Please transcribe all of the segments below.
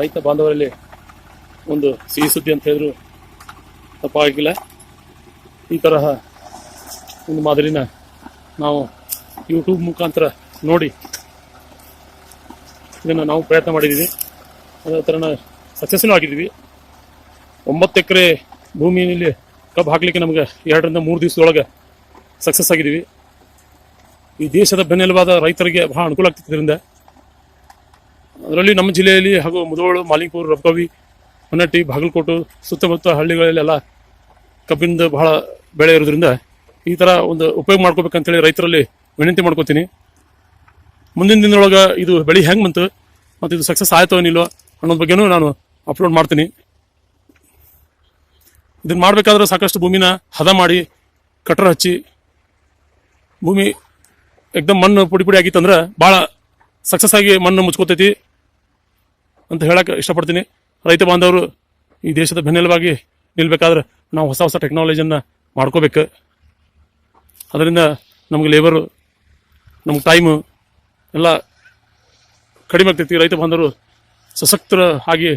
ರೈತ ಬಾಂಧವರಲ್ಲಿ ಒಂದು ಸಿಹಿ ಸುದ್ದಿ ಅಂತ ಹೇಳಿದ್ರು. ತಪ್ಪಾಗಿಲ್ಲ. ಈ ತರಹ ಒಂದು ಮಾದರಿನ ನಾವು ಯೂಟ್ಯೂಬ್ ಮುಖಾಂತರ ನೋಡಿ ಇದನ್ನು ನಾವು ಪ್ರಯತ್ನ ಮಾಡಿದ್ದೀವಿ. ಅದೇ ಥರನ ಸಕ್ಸಸ್ನೂ ಆಗಿದ್ದೀವಿ. ಒಂಬತ್ತು ಎಕರೆ ಭೂಮಿಯಲ್ಲಿ ಕಬ್ಬು ಹಾಕಲಿಕ್ಕೆ ನಮಗೆ ಎರಡರಿಂದ ಮೂರು ದಿವಸದೊಳಗೆ ಸಕ್ಸಸ್ ಆಗಿದ್ದೀವಿ. ಈ ದೇಶದ ಬೆನ್ನೆಲುಬಾದ ರೈತರಿಗೆ ಬಹಳ ಅನುಕೂಲ ಆಗ್ತಿದ್ದರಿಂದ ಅದರಲ್ಲಿ ನಮ್ಮ ಜಿಲ್ಲೆಯಲ್ಲಿ ಹಾಗೂ ಮುಧೋಳು ಮಾಲಿಂಗಪುರ ರಬ್ಬವಿ ಹೊನ್ನಟ್ಟಿ, ಬಾಗಲಕೋಟು, ಸುತ್ತಮುತ್ತ ಹಳ್ಳಿಗಳಲ್ಲೆಲ್ಲ ಕಬ್ಬಿನದು ಬಹಳ ಬೆಳೆ ಇರೋದ್ರಿಂದ ಈ ಥರ ಒಂದು ಉಪಯೋಗ ಮಾಡ್ಕೋಬೇಕಂತೇಳಿ ರೈತರಲ್ಲಿ ವಿನಂತಿ ಮಾಡ್ಕೋತೀನಿ. ಮುಂದಿನ ದಿನದೊಳಗೆ ಇದು ಬೆಳೆ ಹೆಂಗೆ ಬಂತು ಮತ್ತು ಇದು ಸಕ್ಸಸ್ ಆಯ್ತೋ ಏನಿಲ್ವೋ ಅನ್ನೋದ್ರ ಬಗ್ಗೆನೂ ನಾನು ಅಪ್ಲೋಡ್ ಮಾಡ್ತೀನಿ. ಇದನ್ನ ಮಾಡಬೇಕಾದ್ರೆ ಸಾಕಷ್ಟು ಭೂಮಿನ ಹದ ಮಾಡಿ ಕಟ್ರ ಹಚ್ಚಿ, ಭೂಮಿ ಎಕ್ದಮ್ ಮಣ್ಣು ಪುಡಿ ಪುಡಿ ಆಗಿತ್ತಂದ್ರೆ ಭಾಳ ಸಕ್ಸಸ್ ಆಗಿ ಮಣ್ಣು ಮುಚ್ಕೋತೈತಿ. ಅಂತ ಹೇಳಕ್ಕೆ ಇಷ್ಟಪಡ್ತೀನಿ. ರೈತ ಬಾಂಧವರು ಈ ದೇಶದ ಬೆನ್ನೆಲುಬಾಗಿ ನಿಲ್ಬೇಕಾದ್ರೆ ನಾವು ಹೊಸ ಹೊಸ ಟೆಕ್ನಾಲಜಿಯನ್ನು ಮಾಡ್ಕೋಬೇಕು. ಅದರಿಂದ ನಮಗೆ ಲೇಬರು ನಮ್ಗೆ ಟೈಮು ಎಲ್ಲ ಕಡಿಮೆ ಆಗ್ತೈತಿ. ರೈತ ಬಾಂಧವರು ಸಶಕ್ತರ ಆಗಿ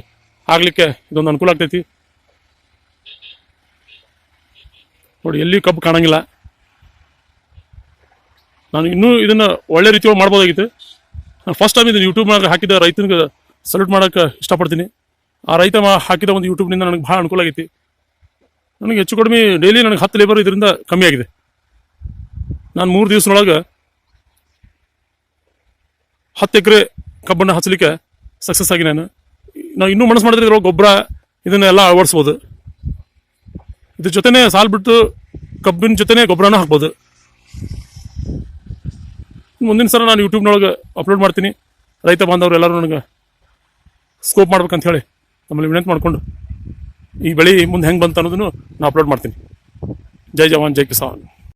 ಆಗಲಿಕ್ಕೆ ಇದೊಂದು ಅನುಕೂಲ ಆಗ್ತೈತಿ. ನೋಡಿ ಎಲ್ಲಿ ಕಬ್ಬು ಕಾಣಂಗಿಲ್ಲ. ನಾನು ಇನ್ನೂ ಇದನ್ನ ಒಳ್ಳೆ ರೀತಿಯೊಳಗೆ ಮಾಡ್ಬೋದಾಗಿತ್ತು. ನಾನು ಫಸ್ಟ್ ಟೈಮ್ ಇದನ್ನು ಯೂಟ್ಯೂಬ್ನಾಗ ಹಾಕಿದ ರೈತನಿಗೆ ಸಲ್ಯೂಟ್ ಮಾಡೋಕ್ಕೆ ಇಷ್ಟಪಡ್ತೀನಿ. ಆ ರೈತ ಹಾಕಿದ ಒಂದು ಯೂಟ್ಯೂಬ್ನಿಂದ ನನಗೆ ಭಾಳ ಅನುಕೂಲ ಆಗೈತಿ. ನನಗೆ ಹೆಚ್ಚು ಕಡಿಮೆ ಡೈಲಿ ನನಗೆ ಹತ್ತು ಲೇಬರ್ ಇದರಿಂದ ಕಮ್ಮಿ ಆಗಿದೆ. ನಾನು ಮೂರು ದಿವಸದೊಳಗೆ ಹತ್ತು ಎಕರೆ ಕಬ್ಬನ್ನು ಹಚ್ಚಲಿಕ್ಕೆ ಸಕ್ಸಸ್ ಆಗಿ ನಾನು. ನಾವು ಇನ್ನೂ ಮನಸ್ಸು ಮಾಡಿದ್ರೆ ಇದ್ರೊಳಗೆ ಗೊಬ್ಬರ ಇದನ್ನೆಲ್ಲ ಅಳವಡಿಸ್ಬೋದು. ಇದ್ರ ಜೊತೆನೇ ಸಾಲ್ ಬಿಟ್ಟು ಕಬ್ಬಿನ ಜೊತೆನೇ ಗೊಬ್ಬರನ ಹಾಕ್ಬೋದು. ಮುಂದಿನ ಸಲ ನಾನು ಯೂಟ್ಯೂಬ್ನೊಳಗೆ ಅಪ್ಲೋಡ್ ಮಾಡ್ತೀನಿ. ರೈತ ಬಾಂಧವರು ಎಲ್ಲರೂ ನನಗೆ ಸ್ಕೋಪ್ ಮಾಡ್ಬೇಕಂತ ಹೇಳಿ ನಮ್ಮಲ್ಲಿ ವಿನಂತಿ ಮಾಡಿಕೊಂಡು ಈ ಬೆಳೆ ಮುಂದೆ ಹೆಂಗೆ ಬಂತು ಅನ್ನೋದನ್ನು ನಾನು ಅಪ್ಲೋಡ್ ಮಾಡ್ತೀನಿ. ಜೈ ಜವಾನ್, ಜೈ ಕಿಸಾನ್.